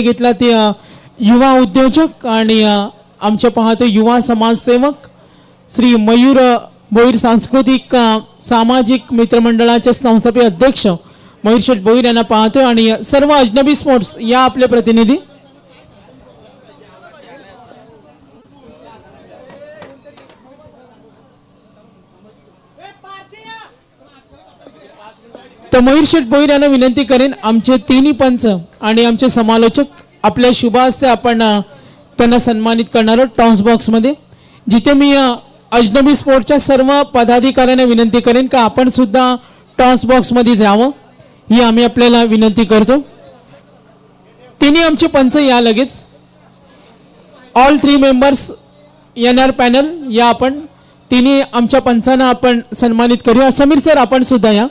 घेतला ते युवा उद्योजक आणि आमच्या आमचे पाहतो युवा समाजसेवक श्री मयूर भोईर सांस्कृतिक सामाजिक मित्रमंडळाचे संस्थापक अध्यक्ष मयूर शेठ भोईर यांना पाहतोय. आणि सर्व अजनबी स्पोर्ट्स या आपले प्रतिनिधी तर मयूर शेठ भोईर यांना विनंती करेन आमचे तिन्ही पंच आणि आमचे समालोचक आपल्या शुभा असते आपण त्यांना सन्मानित करणार आहोत टॉस बॉक्समध्ये. जिथे मी अजनबी स्पोर्टच्या सर्व पदाधिकाऱ्यांना विनंती करेन का आपण सुद्धा टॉस बॉक्समध्ये जावं ही आम्ही आपल्याला विनंती करतो. तिन्ही आमचे पंच या लगेच. ऑल थ्री मेंबर्स येणार पॅनल या आपण तिन्ही आमच्या पंचांना आपण सन्मानित करूया. समीर सर आपण सुद्धा या.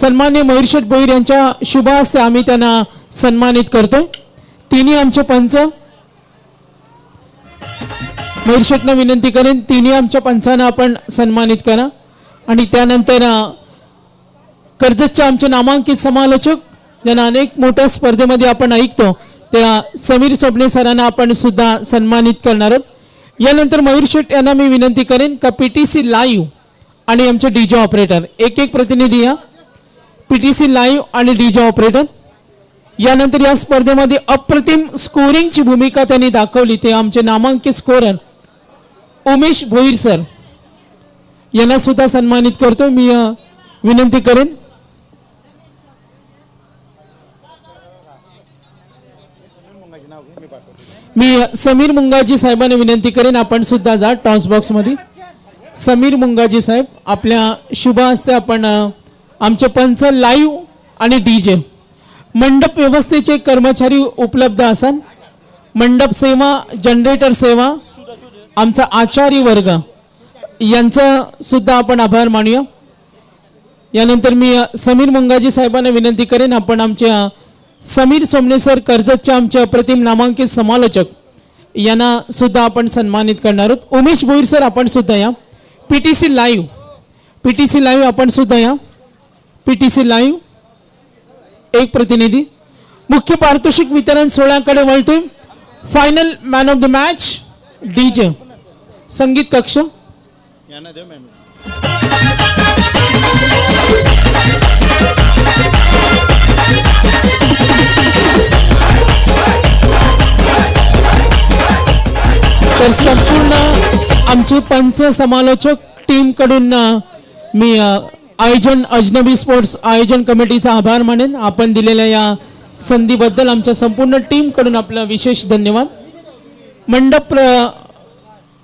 सन्मान्य मयूरशेठ भोईर यांच्या शुभ हस्ते आम्ही त्यांना सन्मानित करतो तिन्ही आमचे पंच. मयूरशेठना विनंती करेन तिन्ही आमच्या पंचांना आपण सन्मानित करा. आणि त्यानंतर कर्जतच्या कर्जतचे आमचे नामांकित समालोचक ज्यांना अनेक मोठ्या स्पर्धेमध्ये आपण ऐकतो त्या समीर सोबणे सरांना आपण सुद्धा सन्मानित करणार आहोत. यानंतर मयूर शेट यांना मी विनंती करेन का पी टी सी लाईव्ह आणि आमचे डीजे ऑपरेटर एक एक प्रतिनिधी या. पी टी सी लाईव्ह आणि डीजे ऑपरेटर. यानंतर या स्पर्धेमध्ये अप्रतिम स्कोरिंगची भूमिका त्यांनी दाखवली. ते आमचे नामांकित स्कोरर उमेश भोईर सर. यांना सुद्धा सन्मानित करतो. मी विनंती करेन. मी समीर मुंगाजी साहेबांना विनंती करेन. आपण सुद्धा जा टॉस बॉक्समध्ये. समीर मुंगाजी साहेब आपल्या शुभ हस्ते आपण आमचे पंच लाईव्ह आणि डी जे मंडप व्यवस्थेचे कर्मचारी उपलब्ध असन. मंडप सेवा जनरेटर सेवा आमचा आचारी वर्ग. यांचं सुद्धा आपण आभार मानूया. यानंतर मी समीर मुंगाजी साहेबांना विनंती करेन आपण आमच्या समीर सोमने सर कर्जतच्या आमचे अप्रतिम नामांकित समालोचक. यांना सुद्धा आपण सन्मानित करणार आहोत. उमेश भोईर सर आपण सुद्धा या. P T C live. P T C live आपण सुद्धा या. पी टी सी लाईव्ह एक प्रतिनिधी. मुख्य पारितोषिक वितरण सोहळ्याकडे वळतोय. Final man of the match DJ संगीत कक्ष. तर संपूर्ण आमचे पंच समालोचक टीमकडून मी आयोजन अजनबी स्पोर्ट्स आयोजन कमिटीचा आभार मानेन. आपण दिलेल्या या संधीबद्दल आमच्या संपूर्ण टीमकडून आपला आपलं विशेष धन्यवाद. मंडप प्र-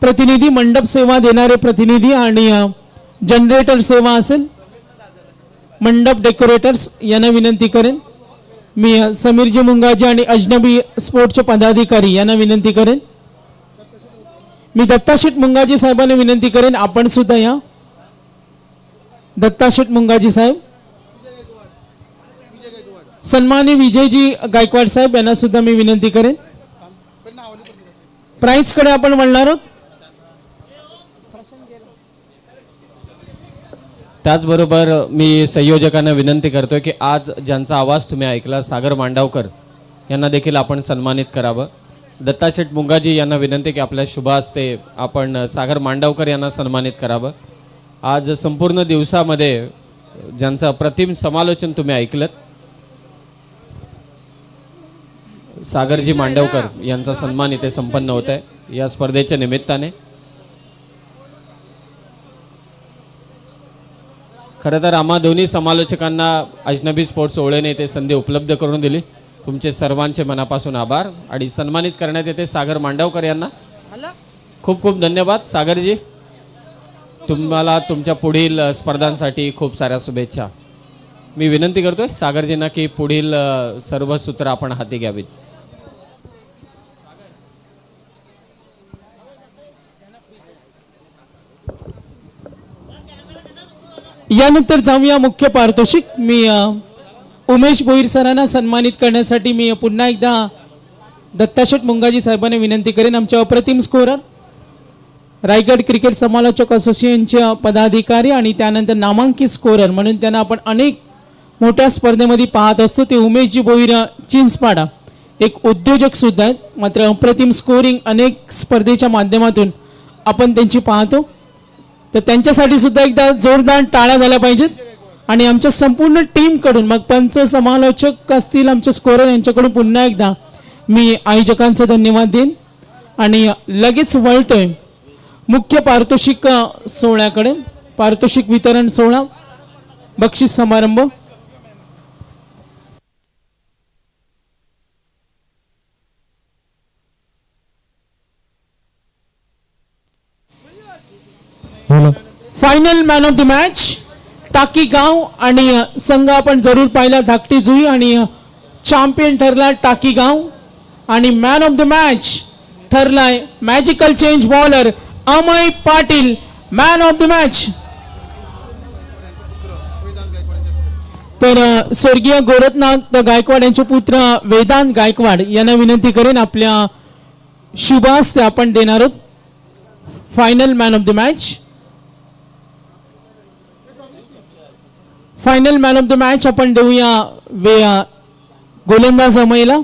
प्रतिनिधी मंडप सेवा देणारे प्रतिनिधी आणि जनरेटर सेवा असेल. मंडप डेकोरेटर्स यांना विनंती करेन. मी समीरजी मुंगाजी आणि अजनबी स्पोर्टचे पदाधिकारी यांना विनंती करेन. मी दत्ताशेठ मुंगाजी साहेबांना विनंती करेन. आपण सुद्धा या. दत्ताशेठ मुंगाजी साहेब. सन्मानी विजयजी गायकवाड साहेब यांना सुद्धा मी विनंती करेन. प्राईजकडे आपण वळणार आहोत. त्याचबरोबर मी संयोजकांना विनंती करतोय की आज ज्यांचा आवाज तुम्ही ऐकला सागर मांडावकर यांना देखील आपण सन्मानित करावं. दत्ताशेठ मुंगाजी यांना विनंती की आपल्या शुभ हस्ते आपण सागर मांडावकर यांना सन्मानित करावं. आज संपूर्ण दिवसामध्ये ज्यांचं अप्रतिम समालोचन तुम्ही ऐकलं सागरजी मांडवकर यांचा सन्मान इथे संपन्न होत आहे. या स्पर्धेच्या निमित्ताने. खरं तर आम्हा दोन्ही समालोचकांना अजनबी स्पोर्ट्स ओळेने ते संधी उपलब्ध करून दिली. तुमचे सर्वांचे मनापासून आभार आणि सन्मानित करण्यात येते सागर मांडवकर यांना. खूप खूप धन्यवाद सागरजी. तुम्हाला तुमच्या पुढील स्पर्धांसाठी खूप साऱ्या शुभेच्छा. मी विनंती करतोय सागरजींना की पुढील सर्व सूत्र आपण हाती घ्यावीत. यानंतर जाऊया मुख्य पारितोषिक. मी उमेश भोईर सरांना सन्मानित करण्यासाठी मी पुन्हा एकदा दत्ताशेठ मुंगाजी साहेबांना विनंती करेन. आमच्या अप्रतिम स्कोरर रायगड क्रिकेट समालोचक असोसिएशनचे पदाधिकारी आणि त्यानंतर नामांकित स्कोरर म्हणून त्यांना आपण अनेक मोठ्या स्पर्धेमध्ये पाहत असतो. ते उमेशजी बोईरा चिंचपाडा. एक उद्योजक सुद्धा आहेत. मात्र अप्रतिम स्कोरिंग अनेक स्पर्धेच्या माध्यमातून आपण त्यांची पाहतो. तर त्यांच्यासाठी सुद्धा एकदा जोरदार टाळ्या झाल्या पाहिजेत. आणि आमच्या संपूर्ण टीमकडून मग पंच समालोचक असतील आमच्या स्कोरर यांच्याकडून पुन्हा एकदा मी आयोजकांचा धन्यवाद देईन. आणि लगेच वळतोय. मुख्य पारितोषिक सोहळ्याकडे. पारितोषिक वितरण सोहळा बक्षीस समारंभ. Final man of the match Taki गाव आणि संघ आपण जरूर पाहिला. धाकटी जुई आणि चॅम्पियन ठरला टाकी गाव. आणि man of the match ठरलाय magical change bowler Amay Patil man of the match तर स्वर्गीय गोरखनाथ गायकवाड यांचे पुत्र वेदांत गायकवाड यांना विनंती करेन आपल्या शुभास ते आपण देणार आहोत. Final man of the match final man of the match आपण देऊया वे गोलंदाज अमयला.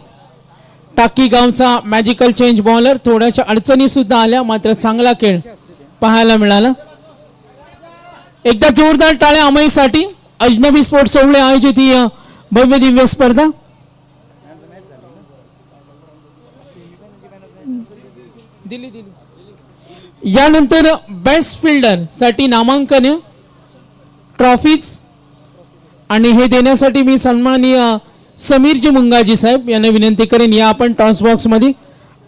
टाकी गावचा मॅजिकल चेंज बॉलर थोड्याशा अडचणी सुद्धा आल्या मात्र चांगला खेळ पाहायला मिळाला. एकदा जोरदार टाळ्या अमाईसाठी अजनबी स्पोर्ट सोहळे आयोजित ही भव्य दिव्य स्पर्धा. दिली दिली यानंतर बेस्ट फिल्डरसाठी नामांकन ट्रॉफीज आणि हे देण्यासाठी मी सन्माननीय समीरजी मुंगाजी साहेब यांना विनंती करेन या आपण टॉस बॉक्समध्ये.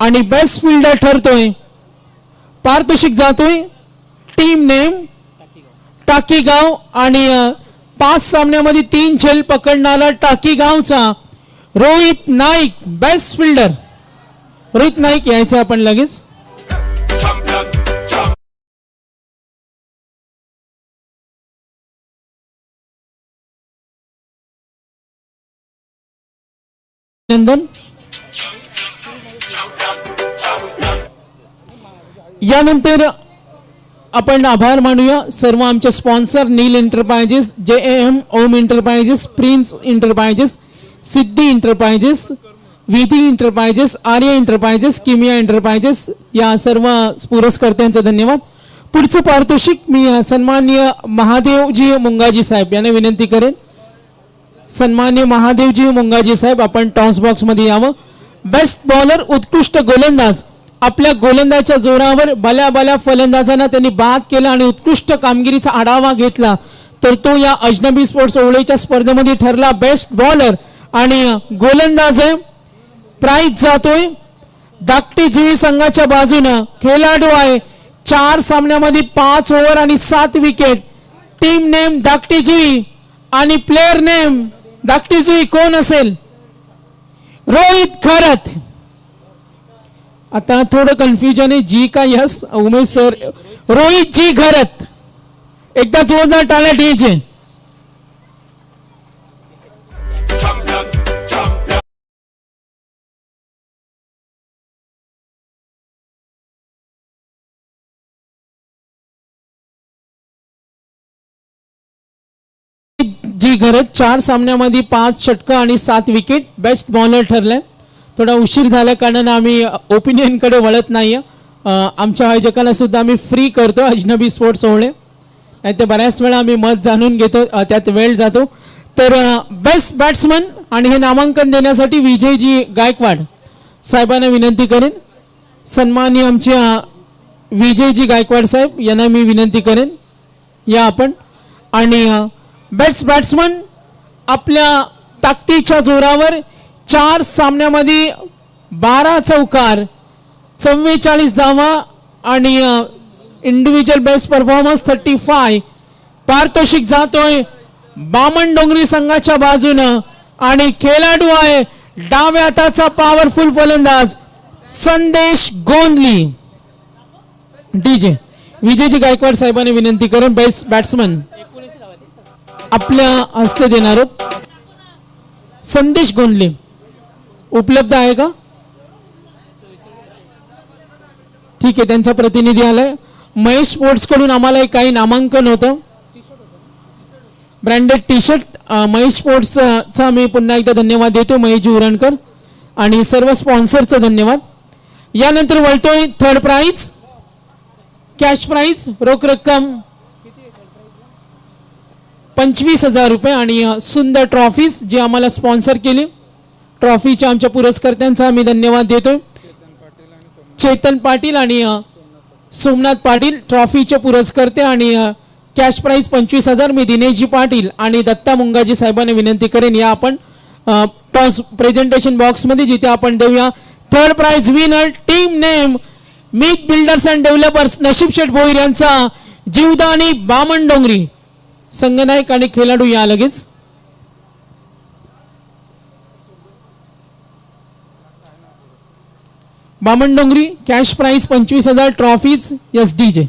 आणि बेस्ट फिल्डर ठरतोय पारितोषिक जातोय टीम नेम टाकीगाव. आणि पाच सामन्यामध्ये तीन झेल पकडणारा टाकी गावचा रोहित नाईक बेस्ट फिल्डर रोहित नाईक यायचं आपण लगेच. अभिनंदन यानंतर आपण आभार मानूया. सर्व आमचे sponsor Neel enterprises J M Om enterprises Prince enterprises Siddhi enterprises Vidhi enterprises Arya enterprises Kimiya enterprises या सर्व पुरस्कर्त्यांचा धन्यवाद. पुढचं पारितोषिक मी सन्माननीय महादेवजी मुंगाजी साहेब यांना विनंती करेन. सन्मान्य महादेवजी मुंगाजी साहेब आपण टॉस बॉक्समध्ये यावं. बेस्ट बॉलर उत्कृष्ट गोलंदाज. आपल्या गोलंदाजच्या जोरावर भल्या भल्या फलंदाजांना त्यांनी बाद केला आणि उत्कृष्ट कामगिरीचा आढावा घेतला. तर तो या अजनबी स्पोर्ट्स ओवळीच्या स्पर्धेमध्ये ठरला. बेस्ट बॉलर आणि गोलंदाज आहे. प्राईज जातोय. धाकटी जुई संघाच्या बाजूनं खेळाडू आहे. चार सामन्यामध्ये पाच ओव्हर आणि सात विकेट टीम नेम धाकटी जुई आणि प्लेअर नेम धाकटी जुई कोण असेल? रोहित खरत. आता थोडं कन्फ्युजन आहे जी का यस उमेश सर रोहित जी घरत एकदा जोरदार टाळ्या डीजे. खरंच चार सामन्यामध्ये पाच षटकं आणि सात विकेट बेस्ट बॉलर ठरलाय. थोडा उशीर झाल्या कारणानं आम्ही ओपिनियनकडे वळत नाही आमच्या आयोजकाला सुद्धा आम्ही फ्री करतो अजनबी स्पोर्ट्स सोहळे नाही ते बऱ्याच वेळा आम्ही मत जाणून घेतो त्यात वेळ जातो. तर बेस्ट बॅट्समन आणि हे नामांकन देण्यासाठी विजयजी गायकवाड साहेबांना विनंती करेन. सन्माननीय आमच्या विजयजी गायकवाड साहेब यांना मी विनंती करेन. या आपण. आणि बेस्ट बॅट्समन आपल्या ताकदीच्या जोरावर चार सामन्यामध्ये बारा चौकार चव्वेचाळीस धावा आणि individual best performance thirty five पारितोषिक जातोय बामण डोंगरी संघाच्या बाजूनं आणि खेळाडू आहे डाव्या हाताचा पॉवरफुल फलंदाज संदेश गोंदली. डीजे विजयजी गायकवाड साहेबांनी विनंती करून बेस्ट बॅट्समन आपल्या हस्ते देणार आहोत. संदेश गोंडले उपलब्ध आहे का? ठीक आहे त्यांचा प्रतिनिधी आलाय. महेश स्पोर्ट्सकडून आम्हाला एक काही नामांकन होतं. ब्रँडेड टी शर्ट महेश स्पोर्ट्सचा मी पुन्हा एकदा धन्यवाद देतो महेश उरणकर. आणि सर्व स्पॉन्सरचं धन्यवाद. यानंतर वळतोय थर्ड प्राईज कॅश प्राईज रोख रक्कम. पंचवीस हजार रुपये आणि सुंदर ट्रॉफीज जी आम्हाला स्पॉन्सर केली. ट्रॉफीच्या आमच्या पुरस्कर्त्यांचा आम्ही धन्यवाद देतो चेतन पाटील आणि सोमनाथ पाटील ट्रॉफीचे पुरस्कर्ते आणि कॅश प्राईज पंचवीस हजार मी दिनेशजी पाटील आणि दत्ता मुंगाजी साहेबांना विनंती करेन. या आपण टॉस प्रेझेंटेशन बॉक्समध्ये जिथे आपण देऊया. Third prize winner team name meek builders and developers Nashib Sheth Bhoir यांचा जीवदानी बामण डोंगरी संगनायक आणि खेळाडू या लगेच. बामण डोंगरी कॅश प्राईज पंचवीस हजार trophies S D J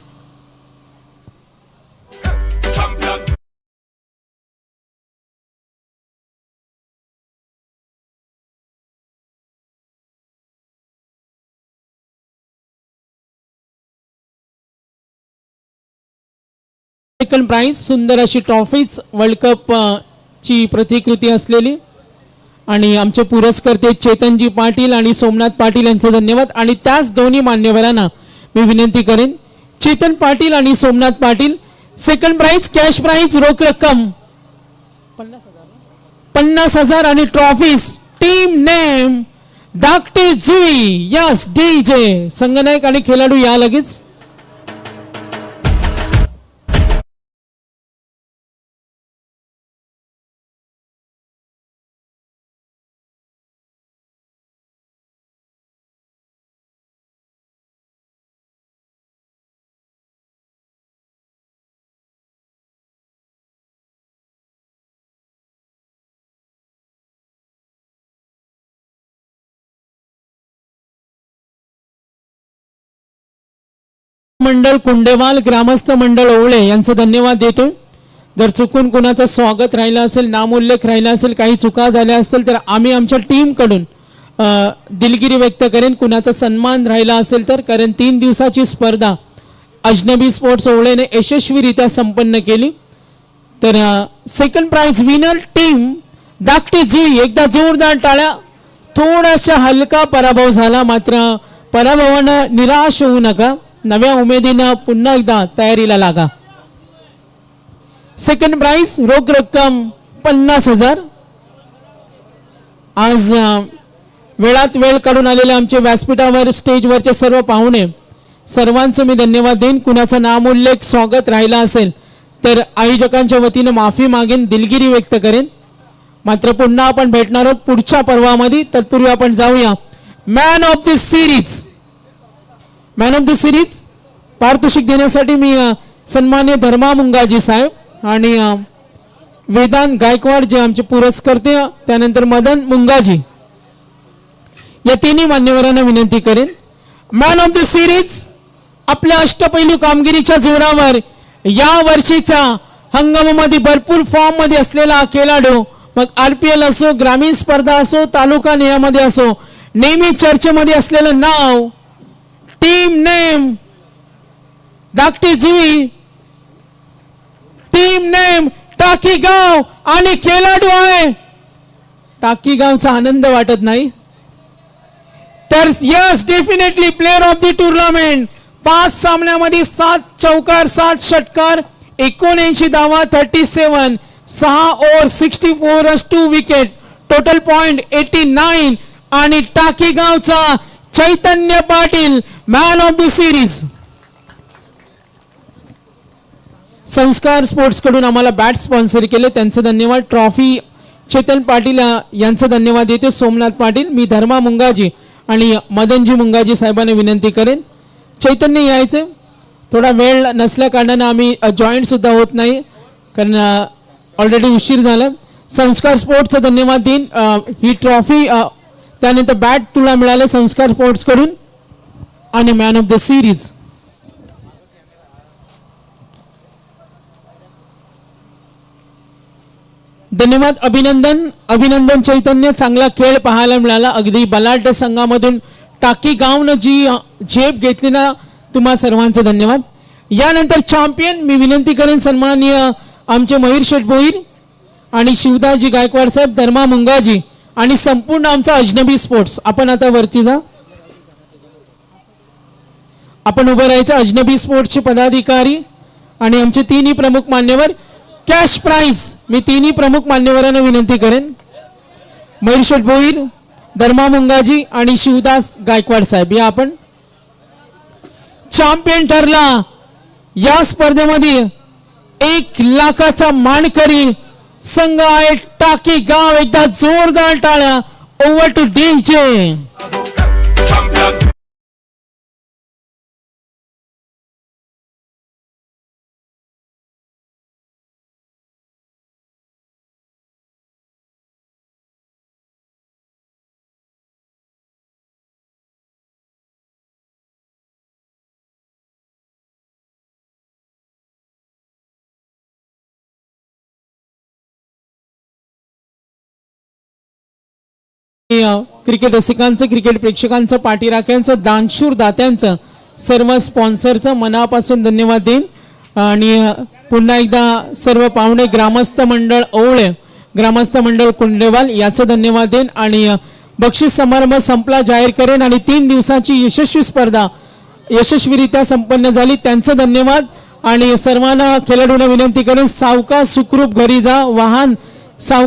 second prize सुंदर अशी ट्रॉफीज वर्ल्ड कप ची प्रतिकृती असलेली. आणि आमचे पुरस्कर्ते चेतनजी पाटील आणि सोमनाथ पाटील यांचं धन्यवाद. आणि त्याच दोन्ही मान्यवरांना मी विनंती करेन. चेतन पाटील आणि Somnath Patil second prize cash prize रोख रक्कम. पन्नास हजार. आणि ट्रॉफीज टीम नेम धाकटे जुई. यस डी जे संगनायक आणि खेळाडू या लगेच. मंडळ कुंडेवाल ग्रामस्थ मंडळ ओवळे यांचं धन्यवाद देतो. जर चुकून कुणाचं स्वागत राहिलं असेल नामोल्लेख राहिला असेल काही चुका झाल्या असेल तर आम्ही आमच्या टीमकडून दिलगिरी व्यक्त करेन. कुणाचा सन्मान राहिला असेल तर कारण तीन दिवसाची स्पर्धा अजनबी स्पोर्ट्स ओवळेने यशस्वीरित्या संपन्न केली. तर सेकंड प्राइज विनर टीम धाकटी जी एकदा जोरदार टाळ्या थोडासा हलका पराभव झाला. मात्र पराभवानं निराश होऊ नका. नव्या उमेदीनं पुन्हा एकदा तयारीला लागा. सेकंड प्राइस रोख रक्कम पन्नास हजार. आज वेळात वेळ काढून आलेले आमचे व्यासपीठावर स्टेजवरचे सर्व पाहुणे सर्वांचं मी धन्यवाद देईन. कुणाचा नामोल्लेख स्वागत राहिला असेल तर आयोजकांच्या वतीनं माफी मागेन दिलगिरी व्यक्त करेन. मात्र पुन्हा आपण भेटणार आहोत पुढच्या पर्वामध्ये. तत्पूर्वी आपण जाऊया. Man of the series man of the series पारितोषिक देण्यासाठी मी सन्मान्य धर्मा मुंगाजी साहेब आणि वेदांत गायकवाड जे आमचे पुरस्कर्ते त्यानंतर मदन मुंगाजी. या तिन्ही मान्यवरांना विनंती करेन. मॅन ऑफ द सिरीज आपल्या अष्टपैलू कामगिरीच्या जोरावर या वर्षीचा हंगामामध्ये भरपूर फॉर्ममध्ये असलेला खेळाडू मग आर पी एल असो ग्रामीण स्पर्धा असो तालुका नियामध्ये असो नेहमी चर्चेमध्ये असलेलं नाव टीम नेम धाकटी जुई टीम नेम टाकी गाव आणि खेळाडू आहे. टाकी गावचा आनंद वाटत नाही. तर yes definitely player of the tournament पाच सामन्यामध्ये सात चौकार सात षटकार एकोणऐंशी धावा थर्टी सेवन सहा over sixty four two wicket total point eighty nine आणि टाकी गावचा Chaitanya Patil man of the series Sanskar स्पोर्ट्सकडून आम्हाला बॅट स्पॉन्सर केले. त्यांचं धन्यवाद. ट्रॉफी चेतन पाटील यांचं धन्यवाद येते. सोमनाथ पाटील मी धर्मा मुंगाजी आणि मदनजी मुंगाजी साहेबांना विनंती करेन. चैतन्य यायचं. थोडा वेळ नसल्या कारणानं आम्ही जॉईंटसुद्धा होत नाही. कारण ऑलरेडी उशीर झाला संस्कार स्पोर्ट्सचं धन्यवाद देईन. ही ट्रॉफी त्यानंतर बॅट तुला मिळालं संस्कार स्पोर्ट्सकडून आणि मॅन ऑफ द सिरीज धन्यवाद अभिनंदन. अभिनंदन चैतन्य चांगला खेळ पाहायला मिळाला. अगदी बलाढ्य संघामधून टाकी गावनं जी झेप घेतली ना तुम्हा सर्वांचं धन्यवाद. यानंतर चॅम्पियन मी विनंती करेन सन्माननीय आमचे मयूर शेठ भोईर आणि शिवदाजी गायकवाड साहेब धर्मा मुंगाजी आणि संपूर्ण आमचा अजनबी स्पोर्ट्स. आपण आता वरती जा. आपण उभं राहायचं. अजनबी स्पोर्ट्सचे पदाधिकारी आणि आमचे तिन्ही प्रमुख मान्यवर. Cash price. मी तिन्ही प्रमुख मान्यवरांना विनंती करेन. मयूर भोईर धर्मा मुंगाजी आणि शिवदास गायकवाड साहेब. या आपण. चॅम्पियन ठरला. या स्पर्धेमध्ये एक लाखाचा मानकरी संघ आहे. टाकी गाव एकदा जोरदार टाळ्या. Over to DJ. क्रिकेट रसिकांचं क्रिकेट प्रेक्षकांचं पाठीराख्यांचं दानशूर दात्यांचं सर्व स्पॉन्सरचं मनापासून धन्यवाद देईन. आणि पुन्हा एकदा सर्व पाहुणे ग्रामस्थ मंडळ ओवळे ग्रामस्थ मंडळ कुंडेवाल याचं धन्यवाद देईन. आणि बक्षीस समारंभ संपला जाहीर करेन. आणि तीन दिवसाची यशस्वी स्पर्धा यशस्वीरित्या संपन्न झाली. त्यांचं धन्यवाद. आणि सर्वांना खेळाडूंना विनंती करेन सावका सुखरूप घरी जा वाहन सावका